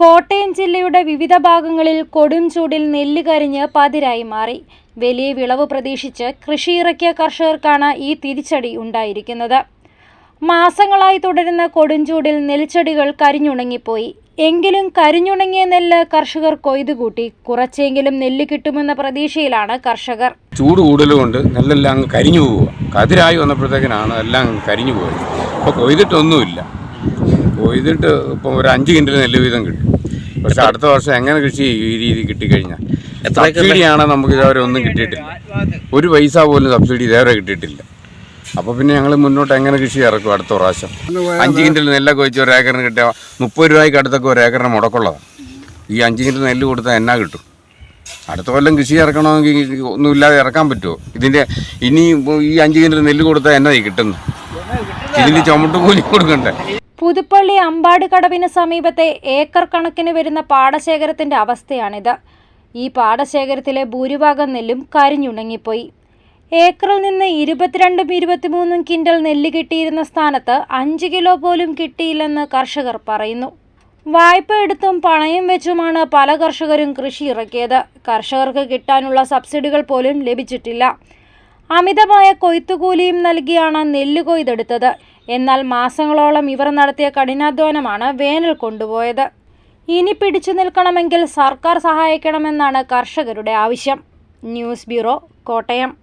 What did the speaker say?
കോട്ടയം ജില്ലയുടെ വിവിധ ഭാഗങ്ങളിൽ കൊടും ചൂടിൽ നെല്ല് കരിഞ്ഞ് പതിരായി മാറി. വലിയ വിളവ് പ്രതീക്ഷിച്ച് കൃഷിയിറക്കിയ കർഷകർക്കാണ് ഈ തിരിച്ചടി ഉണ്ടായിരിക്കുന്നത്. മാസങ്ങളായി തുടരുന്ന കൊടുംചൂടിൽ നെൽച്ചെടികൾ കരിഞ്ഞുണങ്ങിപ്പോയി. എങ്കിലും കരിഞ്ഞുണങ്ങിയ നെല്ല് കർഷകർ കൊയ്തുകൂട്ടി. കുറച്ചെങ്കിലും നെല്ല് കിട്ടുമെന്ന പ്രതീക്ഷയിലാണ് കർഷകർ. ചൂട് കൂടുതലുകൊണ്ട് നെല്ലെല്ലാം അങ്ങ് കരിഞ്ഞു പോവുക. കതിരായി വന്നപ്പോഴത്തേക്കിനാണ് എല്ലാം കരിഞ്ഞു പോയത്. അപ്പോൾ കൊയ്തിട്ടൊന്നുമില്ല. കൊയ്തിട്ട് ഇപ്പം ഒരു അഞ്ച് കിൻഡൽ നെല്ല് വീതം കിട്ടും. പക്ഷെ അടുത്ത വർഷം എങ്ങനെ കൃഷി ചെയ്യും ഈ രീതി കിട്ടിക്കഴിഞ്ഞാൽ? സബ്സിഡിയാണ് നമുക്ക് ഇതുവരെ ഒന്നും കിട്ടിയിട്ടില്ല. ഒരു പൈസ പോലും സബ്സിഡി ഇതേവരെ കിട്ടിയിട്ടില്ല. അപ്പോൾ പിന്നെ ഞങ്ങൾ മുന്നോട്ട് എങ്ങനെ കൃഷി ഇറക്കും അടുത്ത പ്രാവശ്യം? അഞ്ച് കിൻഡൽ നെല്ലൊക്കെ വെച്ച് ഒരു ഏക്കറിന് കിട്ടിയ മുപ്പത് രൂപയ്ക്ക് അടുത്തൊക്കെ ഒരു ഏക്കറിന് മുടക്കുള്ളതാണ് ഈ അഞ്ച് കിൻഡൽ നെല്ല് കൊടുത്താൽ എന്നാ കിട്ടും? അടുത്ത കൊല്ലം കൃഷി ഇറക്കണമെങ്കിൽ ഒന്നുമില്ലാതെ ഇറക്കാൻ പറ്റുമോ? ഇതിന്റെ ഇനി ഈ അഞ്ച് കിൻഡൽ നെല്ല് കൊടുത്താൽ എന്നാ ഈ കിട്ടുന്നത് ഇതിന് ചുമട്ട് കൂലി കൊടുക്കണ്ടേ? പുതുപ്പള്ളി അമ്പാട് കടവിന് സമീപത്തെ ഏക്കർ കണക്കിന് വരുന്ന പാടശേഖരത്തിന്റെ അവസ്ഥയാണിത്. ഈ പാടശേഖരത്തിലെ ഭൂരിഭാഗം നെല്ലും കരിഞ്ഞുണങ്ങിപ്പോയി. ഏക്കറിൽ നിന്ന് ഇരുപത്തിരണ്ടും ഇരുപത്തിമൂന്നും കിൻഡൽ നെല്ല് കിട്ടിയിരുന്ന സ്ഥാനത്ത് അഞ്ച് കിലോ പോലും കിട്ടിയില്ലെന്ന് കർഷകർ പറയുന്നു. വായ്പ എടുത്തും പണയം വെച്ചുമാണ് പല കർഷകരും കൃഷി ഇറക്കിയത് കർഷകർക്ക് കിട്ടാനുള്ള സബ്സിഡികൾ പോലും ലഭിച്ചിട്ടില്ല. അമിതമായ കൊയ്ത്തുകൂലിയും നൽകിയാണ് നെല്ല് കൊയ്തെടുത്തത്. എന്നാൽ മാസങ്ങളോളം ഇവർ നടത്തിയ കഠിനാധ്വാനമാണ് വേനൽ കൊണ്ടുപോയത്. ഇനി പിടിച്ചു നിൽക്കണമെങ്കിൽ സർക്കാർ സഹായിക്കണമെന്നാണ് കർഷകരുടെ ആവശ്യം. News bureau Kottayam.